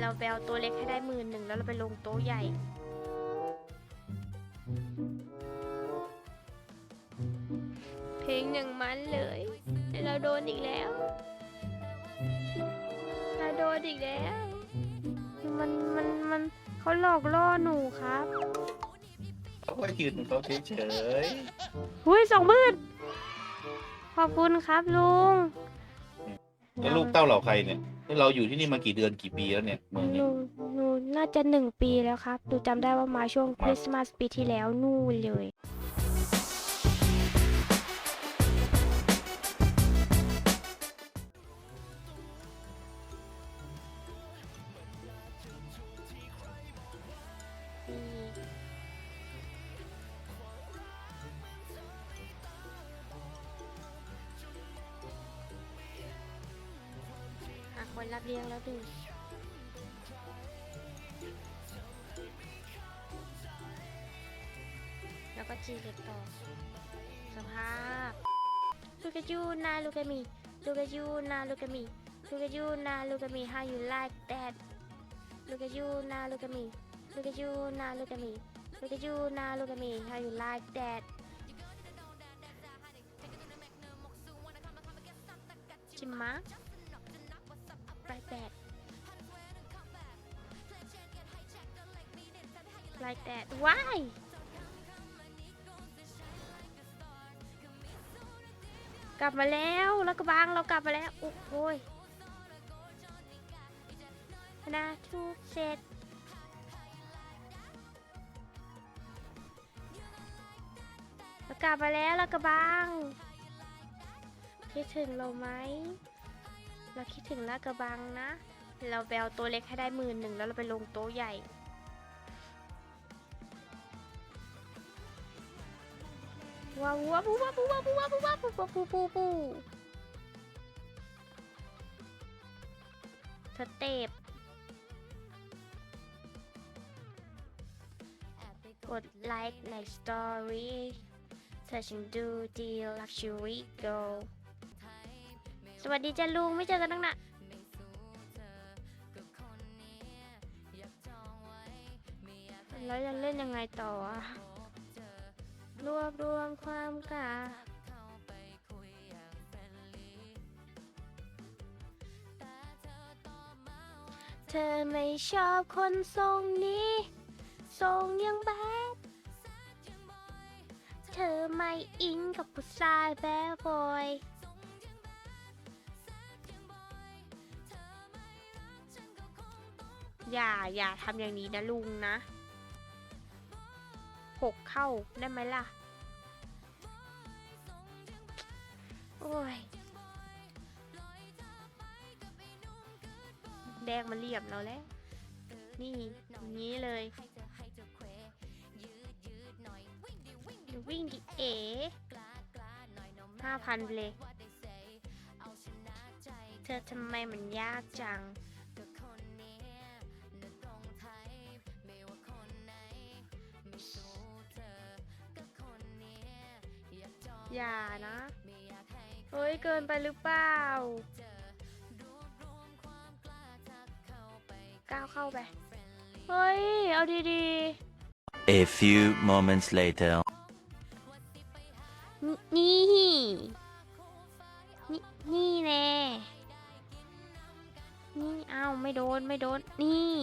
เราไปเอาตัวเล็กให้ได้หมื่นหนึ่งแล้วเราไปลงโต๊ะใหญ่เพลงอย่างมันเลยแต่เราโดนอีกแล้ว เราโดนอีกแล้ว มันมันมันเขาหลอกล่อหนูครับเขาก็ยืนของเขาเฉยหุ้ยสองหมื่นขอบคุณครับลุง ๆแล้วลูกเต้าเหล่าใครเนี่ย แล้วเราอยู่ที่นี่มากี่เดือนกี่ปีแล้วเนี่ยเมืองหนี้ นูหนูน่าจะหนึ่งปีแล้วครับ หนูจำได้ว่ามาช่วงคริสต์มาสปีที่แล้วนู่นเลย รับเลี้ยงแล้วดู แล้วก็จีเล็กต่อ สภาพ ลูกยูนาลูกามีลูกยูนาลูกามีลูกยูนาลูกามี how you like that ลูกยูนาลูกามีลูกยูนาลูกามีลูกยูนาลูกามี how you like that จิมมา like that like that why กลับมาแล้วแล้วก็บางเรากลับมาแล้วโอ้โยนะทุกเสร็จเรากลับมาแล้วแล้วก็บางคิดถึงเราไหม เราคิดถึงลาดกระบังนะ เราแววตัวเล็กให้ได้หมื่นหนึ่งแล้วเราไปลงโต๊ะใหญ่ว้าวว้าวว้าวว้าวว้าวว้าวว้าวปูปูสเตปกดไลค์ในสตอรี่ searching do the luxury girl วัสดีจ้าลุงไม่เจอกันตั้งนานแล้วจะเล่นยังไงต่ออะรวบรวมความกล้าเธอไม่ชอบคนทรงนี้ ทรงยังแบดเธอไม่อินกับผู้ชายแบดบอย อย่าอย่าทำอย่างนี้นะลุงนะหกเข้าได้ไหมล่ะ โอ้ย แดงมันเหลี่ยมเราแล้ว นี่อย่างนี้เลยวิ่งดิเอ๋ห้าพันเลย เธอทำไมมันยากจัง อย่านะ เฮ้ย เกินไปหรือเปล่า ก้าวเข้าไป เฮ้ย เอาดี A few moments later. ๆ นี่ นี่นี่แน่ นี่ เอาไม่โดน ไม่โดน นี่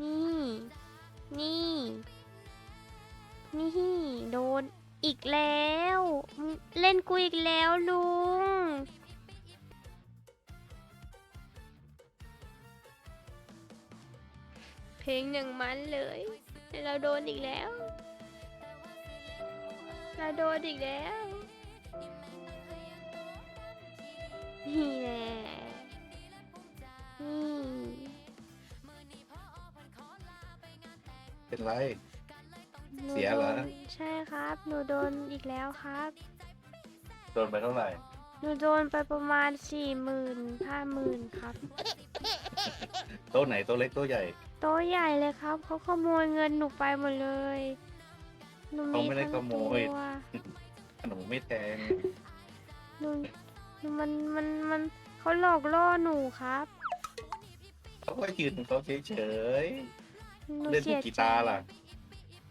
นี่ นี่ นี่ โดน อีกแล้ว เล่นกูอีกแล้วลุง เพลงอย่างมันเลย เราโดนอีกแล้ว เราโดนอีกแล้ว นี่แน่นี่เป็นไร หนูเสียเหรอโดนใช่ครับ หนูโดนอีกแล้วครับ โดนไปเท่าไหร่หนูโดนไปประมาณสี่หมื่นห้าหมื่นครับ โต๊ะไหนโต๊ะเล็กโต๊ะใหญ่โต๊ะใหญ่เลยครับเขาขโมยเงินหนูไปหมดเลยหนูเขาไม่ได้ทั้งขโมยตัวขนมไม่แทงหนูหนูมันมันมันเขาหลอกล่อหนูครับเขาก็ยืนของเขาเฉยหนูๆเล่นพเสีวกยกีใจตาร์ล่ะห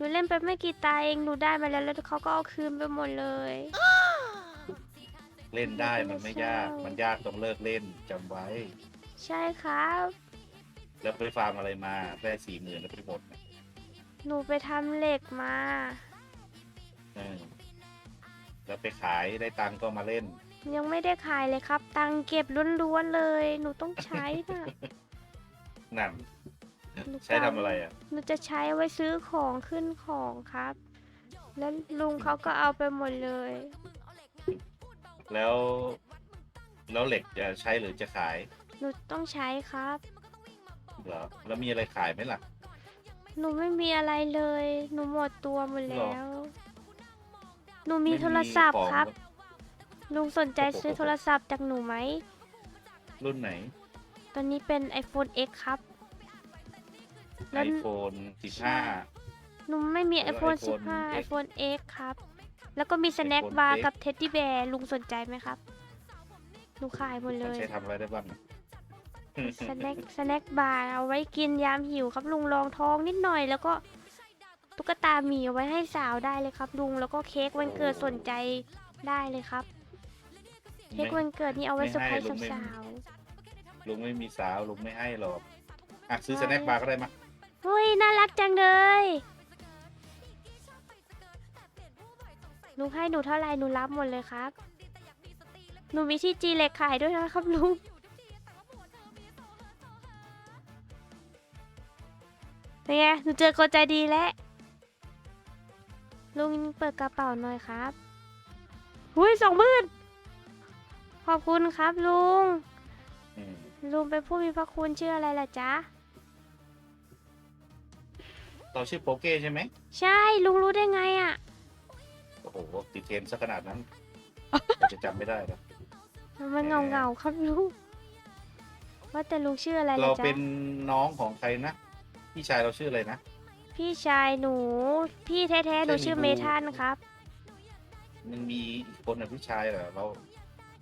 นูเล่นไปไม่กี่ตาเองหนูได้มาแล้วแล้วเขาก็เอาคืนไปหมดเลยเล่นได้มันไม่ยาก มันยากต้องเลิกเล่นจำไว้ ใช่ครับ แล้วไปฟาร์มอะไรมาได้สี่หมื่นแล้วไปหมดน่ะหนูไปทำเหล็กมา เออแล้วไปขายได้ตังค์ก็มาเล่น ยังไม่ได้ขายเลยครับ ตังค์เก็บล้วนๆเลย หนูต้องใช้น่ะนั่น หนูใช้ทำอะไรอะ หนูจะใช้ไว้ซื้อของขึ้นของครับ แล้วลุงเขาก็เอาไปหมดเลย แล้ว แล้วเหล็กจะใช้หรือจะขายหนูต้องใช้ครับ เหรอแล้วมีอะไรขายไหมล่ะ หนูไม่มีอะไรเลย หนูหมดตัวหมดหรอแล้ว หนูมีไโทรศัพท์ของครับลุงสนใจซื้อโทรศัพท์จากหนูไหม รุ่นไหน ตอนนี้เป็น iPhone X ครับ แล้ว iPhone 15 หนูไม่มีเออ iPhone iPhone 15 X iPhone X ครับ แล้วก็มี Snack iPhone Bar X กับ Teddy Bear ลุงสนใจไหมครับหนูขายหมดเลมันยใช้ทำอะไรได้บ้าง Snack Snack Bar เอาไว้กินยามหิวครับลุงรองท้องนิดหน่อย แล้วก็ตุ๊กตาหมีเอาไว้ให้สาวได้เลยครับลุงแล้วก็เค้กวันเกิดสนใจได้เลยครับเค้กวันเกิดนี่เอาไว้เซอร์ไพรส์ไม่ให้สาวลุงไม่มีสาวลุงไม่ให้หรอกอะซื้อใช่สแน็คบาร์ก็ได้มา ๆเฮ้ยน่ารักจังเลยลุงให้หนูเท่าไหร่หนูรับหมดเลยครับ หนูมีที่จีเล็กขายด้วยนะครับลุง เป็นไง หนูเจอคนใจดีแล้ว ลุงเปิดกระเป๋าหน่อยครับ หุยสองหมื่นขอบคุณครับลุงอืมลุงเป็นผู้มีพระคุณชื่ออะไรล่ะจ๊ะ เราชื่อโปเก้ใช่ไหมใช่ลุงรู้ได้ไงอะ่ะ โอ้โหติดเทรนด์ซะขนาดนั้นเราจะจำไม่ได้นะมันเงาเงาๆครับลุงว่าแต่ลุงชื่ออะไรเราล่ะจ๊ะเป็นน้องของใครนะพี่ชายเราชื่ออะไรนะ พี่ชายหนู พี่แท้ๆหนูใช่ชื่อมีเมบูทันครับ มันมีอีกคนนะพี่ชายเหรอเรา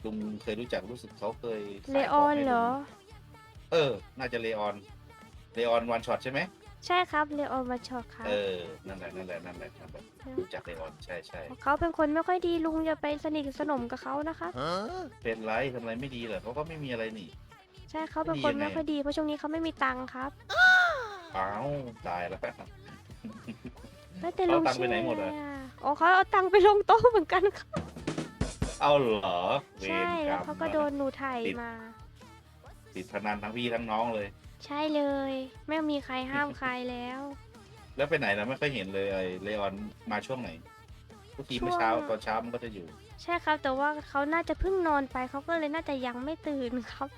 ลุงเคยรู้จักรู้สึกเขาเคยขายเลของอนให้เหรอลุงเออ น่าจะเลออนเลออนวันช็อตใช่ไหม ใช่ครับเลออนมาช็อตครับเออ นั่นแหละ นั่นแหละ นั่นแหละนั่นแหละรู้จักเลออนใช่ใช่เขาเป็นคนไม่ค่อยดีลุงอย่าไปสนิทสนมกับเขานะคะ เป็นไรทำอะไรไม่ดีเหรอเขาก็ไม่มีอะไรนี่ ใช่เขาเป็นดีคนยังไงไม่ค่อยดีเพราะช่วงนี้เขาไม่มีตังค์ครับอ้าวตายแล้วแล้วแต่เขาลุเอางตังค์ไปชื่อไหนอะไรหมดอะอะอ๋อเขาเอาตังค์ไปลงโต๊ะเหมือนกันครับเอาเหรอเวใช่รกรแล้วรมเขาก็โดนหนูไถติดมาติดพนันทั้งพี่ทั้งน้องเลย ใช่เลย ไม่มีใครห้ามใครแล้ว แล้วไปไหนเราไม่ค่อยเห็นเลยไอ้เลออนมาช่วงไหนทุกทีเมื่อเช้าช่วง ตอนเช้ามันก็จะอยู่ ใช่ครับ แต่ว่าเขาน่าจะเพิ่งนอนไปเขาก็เลยน่าจะยังไม่ตื่นครับ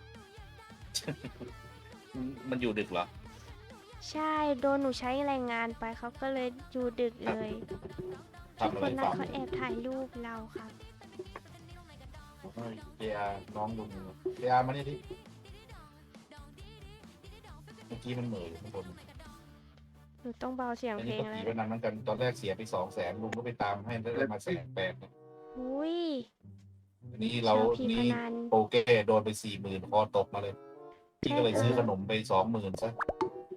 มันอยู่ดึกเหรอใช่โดนหนูใช้แรงงานไปเขาก็เลยอยู่ดึกเลยทุกทำอะคไรนนั้นฟังเขาแอบถ่ายรูปเราครับ เฮ้ยเจียน้องดูเจียมานี่ดิ เมื่อกี้มันเหม่ออยู่ข้างบนหนูต้องเบาเสียงอันเพลนี้งก็แล้ผีวพนันเหมือนกันตอนแรกเสียไปสองแสนลุงก็ไปตามให้ได้มาแสนแปดเนี่ยอุ้ยอันนี้เราชอบผีนี่พนันโปเก้โดนไปสี่หมื่นคอตกมาเลยพี่ก็เลยซื้อขนมไปสองหมื่นซะ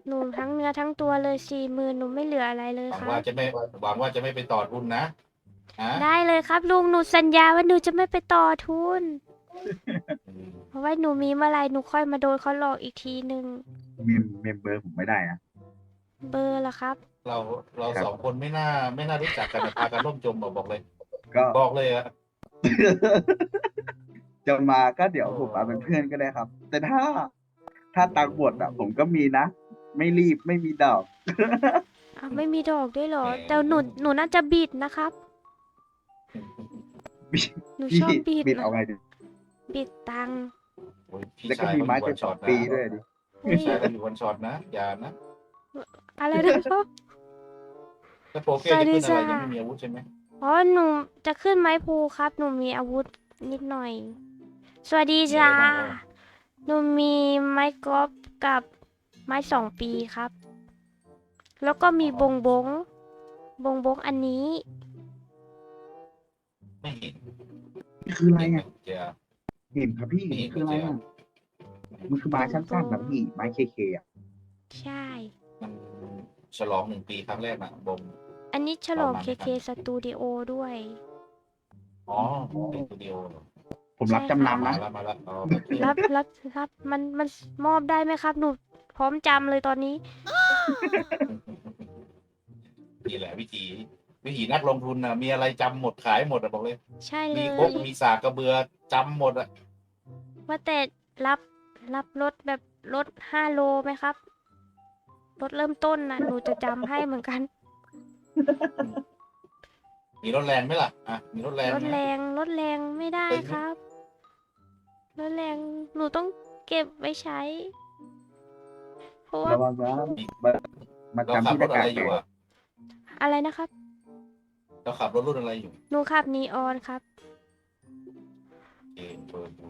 หนูทั้งเนื้อทั้งตัวเลยสี่หมื่นหนูไม่เหลืออะไรเลยหวังครัว่าบ จะไม่หวังว่าจะไม่ไปต่อทุนนะฮะได้เลยครับลุงหนูสัญญาว่าหนูจะไม่ไปต่อทุน อืมเพราะว่าหนูมีเมื่อไหรหนูค่อยมาโดนเขาหลอกอีกทีหนึ่ง เมมเมมเบอร์ผมไม่ได้นะเบอร์ละครับ เราเราสองคนไม่น่าไม่น่ารู้จักกันนะพากันร่วมจมบอกบอกเลย ก็ บอกเลยอะจะมาก็เดี๋ยวผมมาเป็นเพื่อนก็ได้ครับ แต่ถ้า ถ้าตังค์หมดอะผมก็มีนะ ไม่รีบไม่มีดอกอ้าวไม่มีดอกด้วยเหรอ แต่หนูหนูน่าจะบิดนะครับหนูพี่ชอบบิดบิดนะเอาไงดิบิดตังค์โอ้ยพี่แล้วก็ชายมีไม้เขาอยู่เจ็วัดนสช็อองตนะปีด้วยดิ เฮ้ยพี่ชายเขาอยู่วันช็อตนะ อย่านะอะไรนะครับถ้าโปเก้จะขึ้นอะไรยังไม่มีอาวุธใช่ไหมอ๋อหนูจะขึ้นไม้ภูครับ หนูมีอาวุธนิดหน่อย สวัสดีมีอะไรจ้าบ้างวะหนูมีไม้กอล์ฟกับไม้สองปีครับ แล้วก็มีบงบง บงบงอันนี้ ไม่เห็นนี่คืออะไรอะเจียเห็นครับพี่ไม่เห็นคืออะไรเจียอะอ มันคือไม้สั้นๆนะพี่ไม้เคเคอะใช่ มันฉลองหนึ่งปีครั้งแรกนะบม อันนี้ฉลอง ประมาณเคนั้นเคสตูดิโอด้วย อ๋อเป็นตัวเดียวเหรอผมรับจำนำมานะแล้วมาแล้วอ๋อรับรับรับมันมันมอบได้ไหมครับ หนูพร้อมจำเลยตอนนี้ นี่แหละวิธีวิธีนักลงทุนนะมีอะไรจำหมดขายหมดอะบอกเลย ใช่เลมีย ครกมีสากกระเบือจำหมดอะว่าแต่รับ รับรถแบบรถห้าโลไหมครับ รถเริ่มต้นนะหนูจะจำให้เหมือนกัน มีรถแรงไหมล่ะ อะ มีรถแรงรไหถมแรงรถแรงไม่ได้เป็นไหมครับ รถแรงหนูต้องเก็บไว้ใช้ เพราะว่าระวังนะมามาเราจำขับที่รตะถกาอะรไรอยู่อะอะไรนะครับ เราขับรถรุ่นอะไรอยู่หนูขับนีออนครับ เองเปิดดู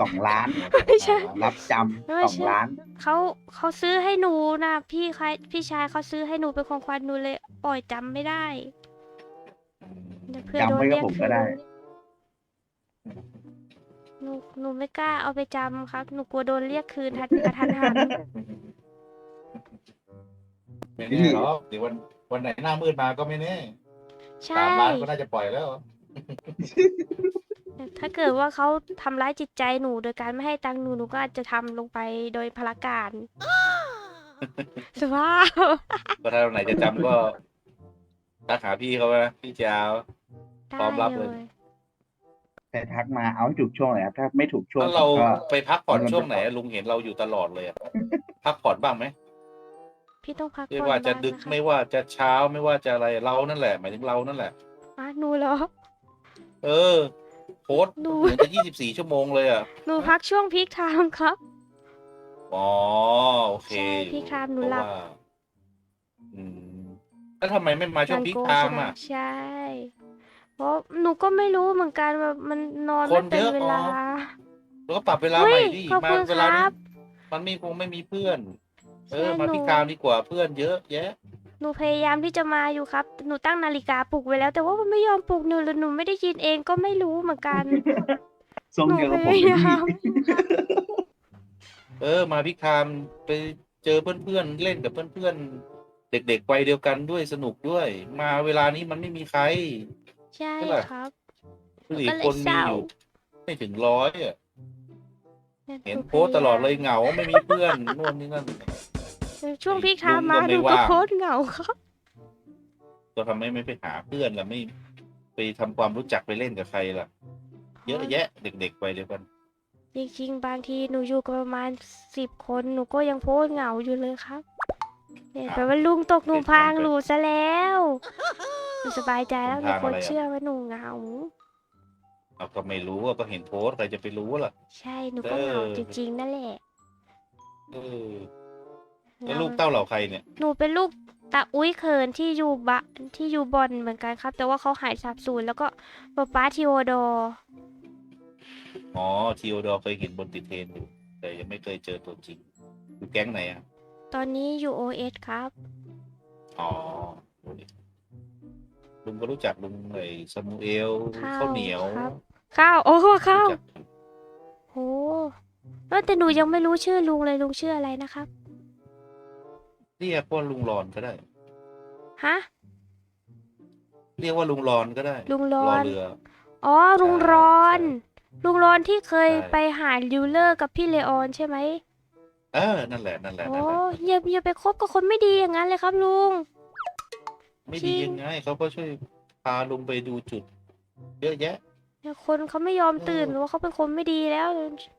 สองล้านไม่ใช่ รับจไม่ำสองใช่ล้าน เขาเขาซื้อให้หนูนะพี่ใครพี่ชายเขาซื้อให้หนูเป็นของขวัญหนูเลยปล่อยจำไม่ได้อืมเดี๋ยวเพื่อจำโดนไว้กับเรียกผมคืก็นได้ หนูหนูไม่กล้าเอาไปจำครับ หนูกลัวโดนเรียกคืนทันกระทันหัน ไม่แน่หรอกเดี๋ยววันวันไหนหน้ามืดมาก็ไม่แน่ใช่ สามล้านก็น่าจะปล่อยแล้ว ถ้าเกิดว่าเขาทำร้ายจิตใจหนูโดยการไม่ให้ตังค์หนูหนูก็อาจจะทำลงไปโดยพละการสภาพก็ถ้าวันไหนจะจำก็ทักหาพี่เขานะพี่จะเอาพร้อมรับเลย แต่ทักมาเอาให้ถูกช่วงเลยครับถ้าไม่ถูกช่วงถ้าเราผมก็ไปพักผ่อนมันช่วงไหนลุงเห็นเราอยู่ตลอดเลยอะพักผ่อนบ้างไหมพี่ต้องพักไม่ผ่อนว่าจะบ้งดึกนะคะไม่ว่าจะเช้าไม่ว่าจะอะไรเรานั่นแหละ หมายถึงเรานั่นแหละ อะหนูเหรอ เออ โพสต์ดูเหมือนจะยี่สิบสี่ชั่วโมงเลยอะ หนูพักช่วงพีคไทม์ครับ อ๋อ โอเคใช่อยู่พี่ครับหนูหลับ เพาะว่าอืมแล้วทำไมไม่มาช่วงมันพีคโกไทใช่ม์ไหมอะ ใช่ เพราะหนูก็ไม่รู้เหมือนกันว่ามันนอนคไม่นเป็นเยอะ เวลาอ๋อแล้วก็ปรับเวลาอุ้ใหยม่ดิขอบมาคุณเวลาคนี้รับมันมีคงไม่มีเพื่อน เออใช่มาหนูพีคไทม์ดีกว่าเพื่อนเยอะแยะ หนูพยายามที่จะมาอยู่ครับ หนูตั้งนาฬิกาปลุกไว้แล้ว แต่ว่ามันไม่ยอมปลุกหนูหรือหนูไม่ได้ยินเองก็ไม่รู้เหมือนกัน ทรงหนูเดียวพกับผมยาเลยยามพี่ เออ มาพีคไทม์ไปเจอเพื่อนๆเล่นกับเพื่อนๆเด็กๆวัยเดียวกันด้วยสนุกด้วย มาเวลานี้มันไม่มีใครใช่ใช่ปะครับสี่ก็เลยคนเศมีร้าอยู่ไม่ถึงร้อยอะ เห็นหโพสต์ตลอดเลยพาาเหงาไม่มีเพื่อน นู่นนี่นั่นม ช่วงพีคไทม์ลุงมาก็หไม่นูก็ว่างโพสต์เหงาครับก็ทำให้ไม่ไปหาเพื่อนล่ะไม่ไปทำความรู้จักไปเล่นกับใครล่ะ เยอะแยะ เด็กๆวัยเดียวกัน จริงๆ บางทีหนูอยู่กับประมาณสิบคนหนูก็ยังโพสต์เหงาอยู่เลยครับเนี่ยอ้าวแปลว่าลุงตกหนูเป็นพรางมันไปหนูซะแล้วหนูสบายใจแล้วหนูมีพรางคนอะไรอะเชื่อว่าหนูเหงาเราก็ไม่รู้ว่าก็เห็นโพสต์ใครจะไปรู้ล่ะ ใช่หนูก็เหงาเออจริงๆนั่นแหละ เออ แล้วเหงาลูกเต้าเหล่าใครเนี่ยหนูเป็นลูกตาอุ้ยเขินที่อยู่บะที่อยู่บอลเหมือนกันครับ แต่ว่าเขาหายสาบสูญแล้วก็ป๊าป๊าทีโอดอร์อ๋อทีโอดอร์เคยเห็นบนติดเทรนอยู่ แต่ยังไม่เคยเจอตัวจริงอยู่แก๊งไหนอะ ตอนนี้อยู่โอเอสครับ อ๋อลุงก็รู้จักลุงไอ้ซามูเอลข้าวข้าวเหนียวครับข้าว โอ้ข้าวรู้จักโอ้เออแต่หนูยังไม่รู้ชื่อลุงเลยลุงชื่ออะไรนะครับ เรียกว่าลุงรอนก็ได้ ฮะ เรียกว่าลุงรอนก็ได้ลุงรรออน เรือ อ๋อลุงใช่รอนใช่ลุงรอนที่เคยใช่ ไปหาลิวเลอร์กับพี่เลออนใช่ไหมเออนั่นแหละนั่นแหละโอ้นั่นแหละอย่าอย่าไปคบกับคนไม่ดีอย่างนั้นเลยครับลุง ไม่จริดีง ยังไงเขาก็ช่วยพาลุงไปดูจุด เยอะแยะ เนี่ยคนเขาไม่ยอมตื่นเออ หรือว่าเขาเป็นคนไม่ดีแล้ว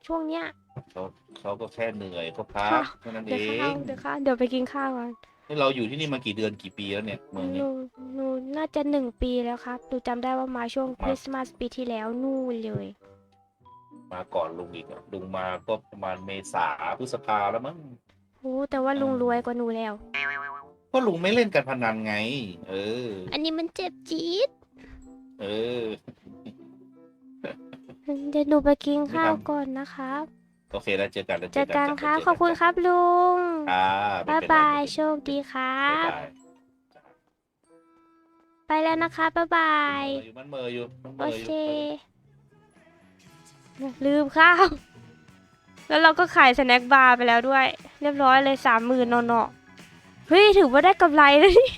ช่วงเนี้ย เขาเขาก็แค่เหนื่อยเขาพักค่ะเท่านั้นเดี๋เอยวข้าวงเดี๋ยวข้าวเดี๋ยวไปกินข้าวก่อนนี่เราอยู่ที่นี่มากี่เดือนกี่ปีแล้วเนี่ยเมืองหนี้ นูหนูน่าจะหนึ่งปีแล้วครับหนูจำได้ว่ามาช่วงมาคริสต์มาสปีที่แล้วนู่นเลย มาก่อนลุงอีกอะลุงมาก็ประมาณเมษาพฤษภาแล้วมั้ง โอ้แต่ว่าลุงอ่ารวยกว่าหนูแล้ว ก็ลุงไม่เล่นการพนันไง เออ อันนี้มันเจ็บจี๊ดเออ เดี๋ยวหนูไปกินข้าวไม่ทำก่อนนะครับ โอเคแล้วเจอกันแล้วเจอกันจ้ะครับเจขอบคุณครับลุงครับไม่บ๊ายเป็นไรบายโชคดีครับ๊ายบ บายไปแล้วนะคะบ๊ายบาย อยู่มันเมออยู่มันเมโอออเคยู่ลืมข้าว แล้วเราก็ขายสแน็คบาร์ไปแล้วด้วย เรียบร้อยเลยสามหมื่นเนาะๆเฮ้ย ถือว่าได้กำไรแล้วนี่